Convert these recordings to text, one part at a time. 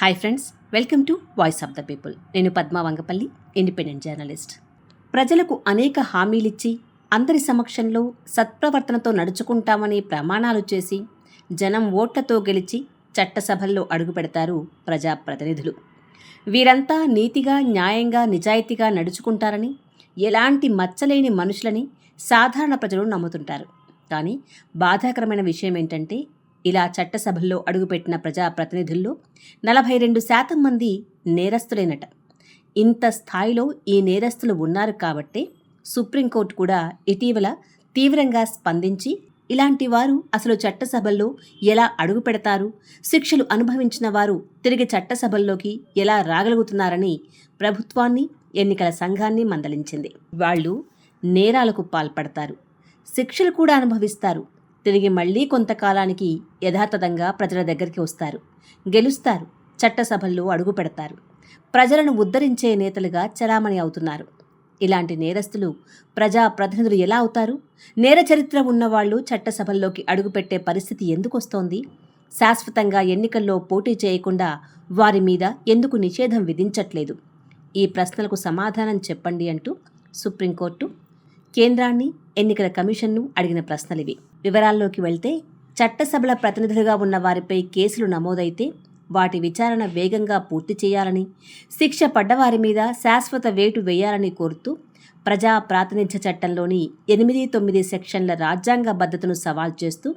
Hi friends welcome to voice of the people నేను Padma Vangapalli independent journalist ప్రజలకు అనేక హామీలిచ్చి అందరి సమక్షంలో సత్ప్రవర్తనతో నడుచుకుంటామని ప్రమాణాలు చేసి జనం ఓట్లతో గెలిచి చట్టసభల్లో అడుగుపెడతారు ప్రజాప్రతినిధులు. వీరంతా నీతిగా న్యాయంగా నిజాయితీగా నడుచుకుంటారని ఎలాంటి మచ్చలేని మనుషులని సాధారణ ప్రజలు నమ్ముతుంటారు. కానీ బాధాకరమైన విషయం ఏంటంటే ఇలా చట్టసభల్లో అడుగుపెట్టిన ప్రజాప్రతినిధుల్లో నలభై రెండు శాతం మంది నేరస్తులేనట. ఇంత స్థాయిలో ఈ నేరస్తులు ఉన్నారు కాబట్టే సుప్రీంకోర్టు కూడా ఇటీవల తీవ్రంగా స్పందించి ఇలాంటి వారు అసలు చట్టసభల్లో ఎలా అడుగు పెడతారు శిక్షలు అనుభవించిన వారు తిరిగి చట్టసభల్లోకి ఎలా రాగలుగుతున్నారని ప్రభుత్వాన్ని ఎన్నికల సంఘాన్ని మందలించింది. వాళ్ళు నేరాలకు పాల్పడతారు శిక్షలు కూడా అనుభవిస్తారు తిరిగి మళ్ళీ కొంతకాలానికి యథాతథంగా ప్రజల దగ్గరికి వస్తారు. గెలుస్తారు. చట్టసభల్లో అడుగు పెడతారు. ప్రజలను ఉద్ధరించే నేతలుగా చలామణి అవుతున్నారు. ఇలాంటి నేరస్తులు ప్రజా ప్రతినిధులు ఎలా అవుతారు? నేర చరిత్ర ఉన్నవాళ్ళు చట్టసభల్లోకి అడుగుపెట్టే పరిస్థితి ఎందుకు వస్తోంది? శాశ్వతంగా ఎన్నికల్లో పోటీ చేయకుండా వారి మీద ఎందుకు నిషేధం విధించట్లేదు? ఈ ప్రశ్నలకు సమాధానం చెప్పండి అంటూ సుప్రీంకోర్టు కేంద్రాన్ని ఎన్నికల కమిషన్ను అడిగిన ప్రశ్నలివి. వివరాల్లోకి వెళ్తే చట్టసభల ప్రతినిధులుగా ఉన్న వారిపై కేసులు నమోదైతే వాటి విచారణ వేగంగా పూర్తి చేయాలని శిక్ష పడ్డవారి మీద శాశ్వత వేటు వేయాలని కోరుతూ ప్రజా ప్రాతినిధ్య చట్టంలోని ఎనిమిది తొమ్మిది సెక్షన్ల రాజ్యాంగ భద్రతను సవాల్ చేస్తూ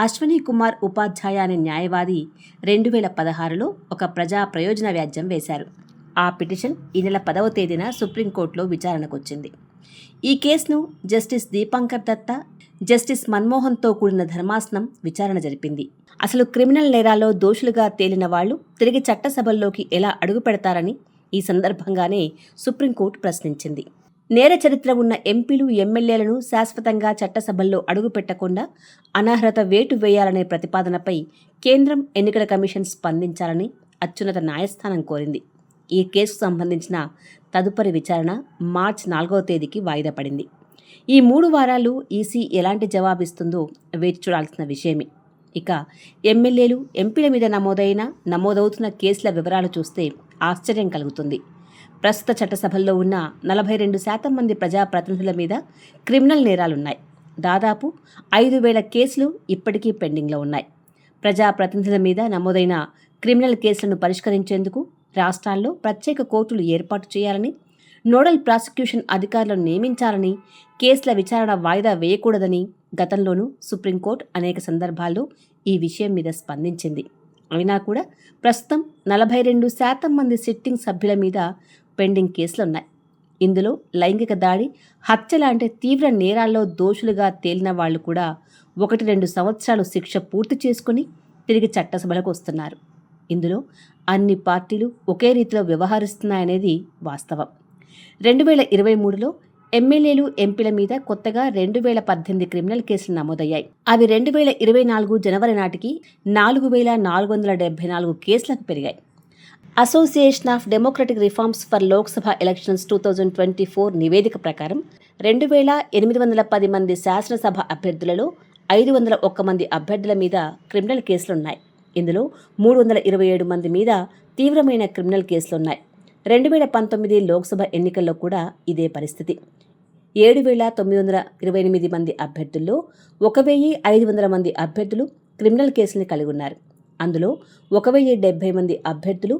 అశ్వనీ కుమార్ ఉపాధ్యాయ అనే న్యాయవాది రెండు వేల పదహారులో ఒక ప్రజా ప్రయోజన వ్యాజ్యం వేశారు. ఆ పిటిషన్ ఈ నెల పదవ తేదీన సుప్రీంకోర్టులో విచారణకొచ్చింది. ఈ కేసును జస్టిస్ దీపాంకర్ దత్తా జస్టిస్ మన్మోహన్తో కూడిన ధర్మాసనం విచారణ జరిపింది. అసలు క్రిమినల్ నేరాల్లో దోషులుగా తేలిన వాళ్ళు తిరిగి చట్టసభల్లోకి ఎలా అడుగు పెడతారని ఈ సందర్భంగానే సుప్రీంకోర్టు ప్రశ్నించింది. నేర చరిత్ర ఉన్న ఎంపీలు ఎమ్మెల్యేలను శాశ్వతంగా చట్టసభల్లో అడుగు పెట్టకుండా అనర్హత వేటు వేయాలనే ప్రతిపాదనపై కేంద్రం ఎన్నికల కమిషన్ స్పందించాలని అత్యున్నత న్యాయస్థానం కోరింది. ఈ కేసుకు సంబంధించిన తదుపరి విచారణ మార్చ్ నాలుగవ తేదీకి వాయిదా పడింది. ఈ మూడు వారాలు ఈసీ ఎలాంటి జవాబిస్తుందో వేచి చూడాల్సిన విషయమే. ఇక ఎమ్మెల్యేలు ఎంపీల మీద నమోదైన నమోదవుతున్న కేసుల వివరాలు చూస్తే ఆశ్చర్యం కలుగుతుంది. ప్రస్తుత చట్టసభల్లో ఉన్న నలభై రెండు శాతం మంది ప్రజాప్రతినిధుల మీద క్రిమినల్ నేరాలున్నాయి. దాదాపు ఐదు వేల కేసులు ఇప్పటికీ పెండింగ్లో ఉన్నాయి. ప్రజాప్రతినిధుల మీద నమోదైన క్రిమినల్ కేసులను పరిష్కరించేందుకు రాష్ట్రాల్లో ప్రత్యేక కోర్టులు ఏర్పాటు చేయాలని నోడల్ ప్రాసిక్యూషన్ అధికారులను నియమించాలని కేసుల విచారణ వాయిదా వేయకూడదని గతంలోనూ సుప్రీంకోర్టు అనేక సందర్భాల్లో ఈ విషయం మీద స్పందించింది. అయినా కూడా ప్రస్తుతం నలభై రెండు శాతం మంది సిట్టింగ్ సభ్యుల మీద పెండింగ్ కేసులున్నాయి. ఇందులో లైంగిక దాడి హత్య లాంటి తీవ్ర నేరాల్లో దోషులుగా తేలిన వాళ్ళు కూడా ఒకటి రెండు సంవత్సరాలు శిక్ష పూర్తి చేసుకుని తిరిగి చట్టసభలకు వస్తున్నారు. ఇందులో అన్ని పార్టీలు ఒకే రీతిలో వ్యవహరిస్తున్నాయనేది వాస్తవం. రెండు వేల ఇరవై మూడులో ఎమ్మెల్యేలు ఎంపీల మీద కొత్తగా రెండు వేల పద్దెనిమిది క్రిమినల్ కేసులు నమోదయ్యాయి. అవి రెండు వేల ఇరవై నాలుగు జనవరి నాటికి నాలుగు వేల నాలుగు వందల డెబ్బై నాలుగు కేసులకు పెరిగాయి. Association of democratic reforms for Lok Sabha elections two thousand twenty four నివేదిక ప్రకారం రెండు వేల ఎనిమిది వందల పది మంది శాసనసభ అభ్యర్థులలో ఐదు వందల ఒక్క మంది అభ్యర్థుల మీద క్రిమినల్ కేసులున్నాయి. ఇందులో మూడు వందల ఇరవై ఏడు మంది మీద తీవ్రమైన క్రిమినల్ కేసులున్నాయి. రెండు వేల పంతొమ్మిది లోక్సభ ఎన్నికల్లో కూడా ఇదే పరిస్థితి. ఏడు వేల తొమ్మిది వందల ఇరవై ఎనిమిది మంది అభ్యర్థుల్లో ఒక వెయ్యి ఐదు వందల మంది అభ్యర్థులు క్రిమినల్ కేసుల్ని కలిగి ఉన్నారు. అందులో ఒక వెయ్యి డెబ్బై మంది అభ్యర్థులు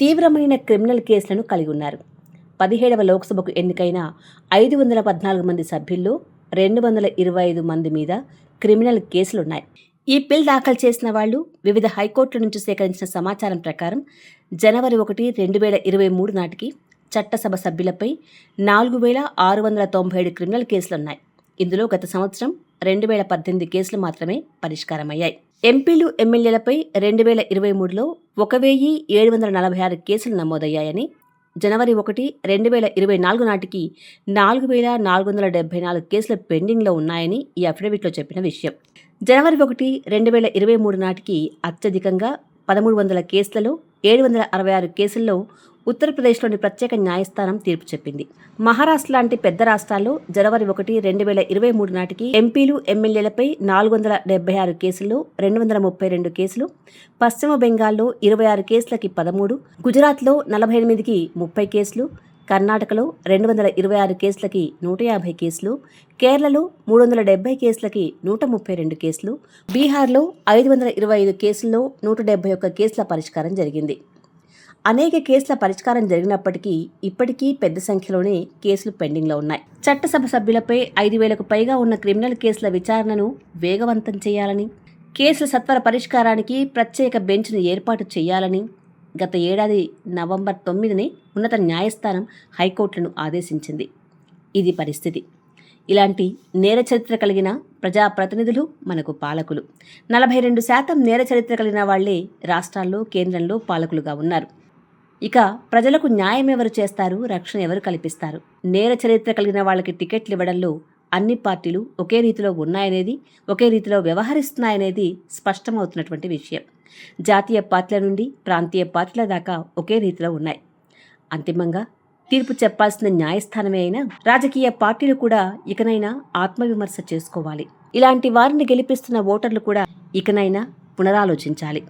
తీవ్రమైన క్రిమినల్ కేసులను కలిగి ఉన్నారు. పదిహేడవ లోక్సభకు ఎన్నికైన ఐదు వందల పద్నాలుగు మంది సభ్యుల్లో రెండు వందల ఇరవై ఐదు మంది మీద క్రిమినల్ కేసులున్నాయి. ఈ బిల్ దాఖలు చేసిన వాళ్ళు వివిధ హైకోర్టుల నుంచి సేకరించిన సమాచారం ప్రకారం జనవరి ఒకటి రెండు వేల ఇరవై మూడు నాటికి చట్టసభ సభ్యులపై నాలుగు వేల ఆరు వందల తొంభై ఏడు క్రిమినల్ కేసులున్నాయి. ఇందులో గత సంవత్సరం రెండు వేల పద్దెనిమిది కేసులు మాత్రమే పరిష్కారమయ్యాయి. ఎంపీలు ఎమ్మెల్యేలపై రెండు వేల ఇరవై మూడులో ఒక వెయ్యి ఏడు వందల నలభై ఆరు కేసులు నమోదయ్యాయని జనవరి ఒకటి రెండు వేల ఇరవై నాలుగు నాటికి నాలుగు వేల నాలుగు వందల డెబ్బై నాలుగు కేసులు పెండింగ్లో ఉన్నాయని ఈ అఫిడవిట్లో చెప్పిన విషయం. జనవరి ఒకటి రెండు వేల ఇరవై మూడు నాటికి అత్యధికంగా పదమూడు వందల కేసులలో ఏడు వందల అరవై ఆరు కేసుల్లో ఉత్తరప్రదేశ్లోని ప్రత్యేక న్యాయస్థానం తీర్పు చెప్పింది. మహారాష్ట్ర లాంటి పెద్ద రాష్ట్రాల్లో జనవరి ఒకటి రెండు వేల ఇరవై మూడు నాటికి ఎంపీలు ఎమ్మెల్యేలపై నాలుగు వందల డెబ్బై ఆరు కేసుల్లో రెండు వందల ముప్పై రెండు కేసులు పశ్చిమ బెంగాల్లో ఇరవై ఆరు కేసులకి పదమూడు గుజరాత్లో నలభై ఎనిమిదికి ముప్పై కేసులు కర్ణాటకలో రెండు వందల ఇరవై ఆరు కేసులకి నూట యాభై కేసులు కేరళలో మూడు వందల డెబ్బై కేసులకి నూట ముప్పై రెండు కేసులు బీహార్లో ఐదు వందల ఇరవై ఐదు కేసుల్లో నూట డెబ్బై ఒక్క కేసుల పరిష్కారం జరిగింది. అనేక కేసుల పరిష్కారం జరిగినప్పటికీ ఇప్పటికీ పెద్ద సంఖ్యలోనే కేసులు పెండింగ్లో ఉన్నాయి. చట్టసభ సభ్యులపై ఐదు వేలకు పైగా ఉన్న క్రిమినల్ కేసుల విచారణను వేగవంతం చేయాలని కేసుల సత్వర పరిష్కారానికి ప్రత్యేక బెంచ్ను ఏర్పాటు చేయాలని గత ఏడాది నవంబర్ తొమ్మిదిని ఉన్నత న్యాయస్థానం హైకోర్టును ఆదేశించింది. ఇది పరిస్థితి. ఇలాంటి నేర చరిత్ర కలిగిన ప్రజాప్రతినిధులు మనకు పాలకులు. నలభై రెండు శాతం నేర చరిత్ర కలిగిన వాళ్ళే రాష్ట్రాల్లో కేంద్రంలో పాలకులుగా ఉన్నారు. ఇక ప్రజలకు న్యాయం ఎవరు చేస్తారు రక్షణ ఎవరు కల్పిస్తారు? నేర చరిత్ర కలిగిన వాళ్ళకి టికెట్లు ఇవ్వడంలో అన్ని పార్టీలు ఒకే రీతిలో ఉన్నాయనేది ఒకే రీతిలో వ్యవహరిస్తున్నాయనేది స్పష్టమవుతున్నటువంటి విషయం. జాతీయ పార్టీల నుండి ప్రాంతీయ పార్టీల దాకా ఒకే రీతిలో ఉన్నాయి. అంతిమంగా తీర్పు చెప్పాల్సిన న్యాయస్థానమే అయినా రాజకీయ పార్టీలు కూడా ఇకనైనా ఆత్మవిమర్శ చేసుకోవాలి. ఇలాంటి వారిని గెలిపిస్తున్న ఓటర్లు కూడా ఇకనైనా పునరాలోచించాలి.